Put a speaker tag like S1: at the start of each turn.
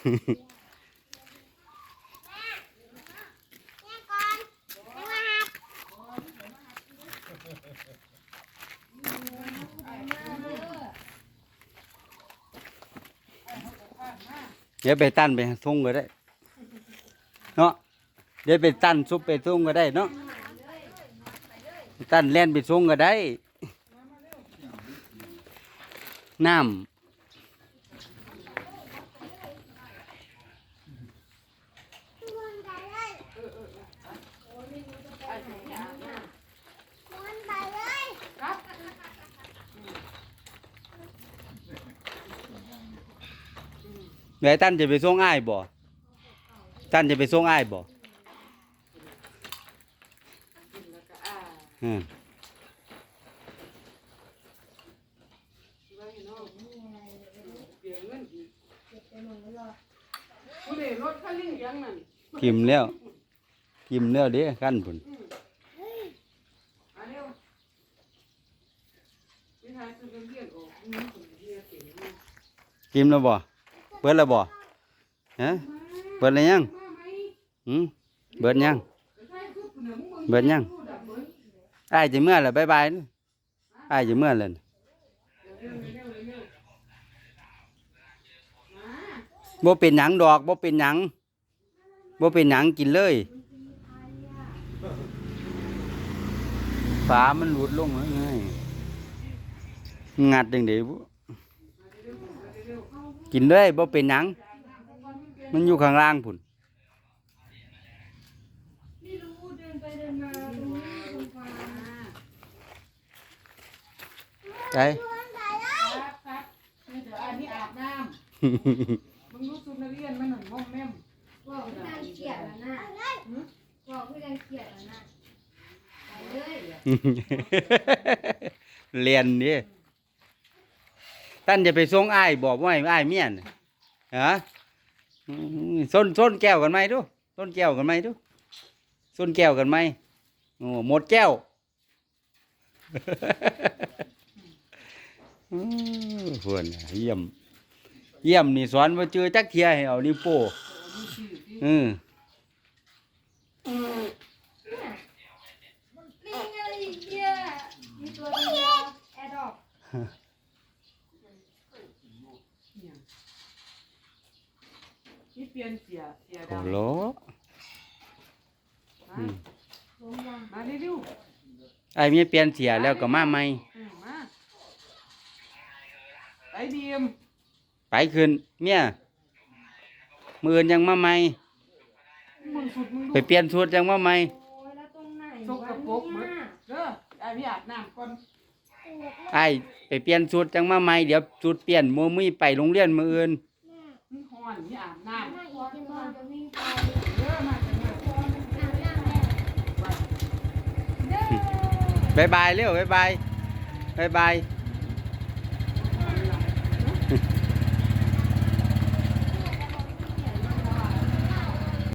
S1: เดี๋ยวไปตั้นไปส่งก็ได้ เนาะเดี๋ยวไปตั้นซุปไปส่งก็ได้เนาะตั้นแล่นไปส่งก็ได้น้ำ
S2: วนไปเลยวนไปเลย
S1: เดี๋ยวตั้นจะไปส่งอ้ายบ่ตั้นจะไปส่งอ้ายบ่อืม
S3: ผู้ใดรถคันลิงเลี้ยงนั่น
S1: กิมแล้วกิมแล้วเด้ขั้นพุ่น
S3: อันเดียวไม่ทายซื้อเลี้ยงออกมีคนเลี้ยงเก่งมาก
S1: กิมแล้วบ่ เบิดแล้วบ่ฮะเบิดแล้วยัง
S3: หืม
S1: เบิดยังเบิดยัง
S3: ผู้ดับเบิด
S1: อ้จะเมื่อแล้วบายบายนะอ้จะเมื่อแล้วนะ
S3: เร็วเร็วเร็วเร็วมา
S1: บ่เป็นหยังดอกบ่เป็นหยังบ่เป็นหยังกินเลยฝามันหลุดลงแล้วไงงัดจังได๋บ่ กินเลยบ่เป็นหยัง มันอยู่ข้างล่างพุ่น
S4: ไม่รู้เดินไปเดินมาตรงนี้ตรงฟ้า
S1: ไป
S2: วนไปเลย
S3: ครับครับนี่เดี๋ยวอันนี้อาบน้ำมึงรู้สุนัขเรียนมันหนุ่มม่อมแม่ม
S4: บอกพี่ดังเกลียดแล้วนะบอกพี่ดังเกลียดแล้วนะไปเลย
S1: เรียนนี่ ท่านจะไปส่งอ้ายบอกว่าให้อ้ายเมียนฮะส้นส้นแก้วกันไหมดูส้นแก้วกันไหมดูส้นแก้วกันไหมโอ้หมดแก้วเพื่อนเยี่ยม เยี่ยมนี่สอนว่าเจอจักเทียให้เอานิ้วโป้อืม
S4: ลิงอะไรอีกเนี่ยมีตัวแอร์ดรอ ป
S3: นี่เปลี่ยนเสียเสีย
S1: โอ้
S3: ดำ
S1: โห
S3: มา
S1: อืม
S4: ลงมา
S3: มาเร็ว
S1: ไอ้เมียเปลี่ยนเสียแล้วก็มาใหม่
S3: ๆอืมมาไอ้ดีม
S1: ไปขึ้นเมียมืออนยังมาใหม่
S3: มึงสุดมึง
S1: ไปเปลี่ยนชุดยังมาใหม่
S4: โอ้ยแล้วตรงไหน
S3: สกปรกหมดเด้อไอ้พี่อาบน้ำก่อน
S1: ไอ้ไปเปลี่ยนชุดจังมาใหม่เดี๋ยวชุดเปลี่ยนมือมีไปโรงเรียนมืออื่น
S3: มึงหอนนี่อาบน้ำ
S1: บายบายเร็วบายบายบายบาย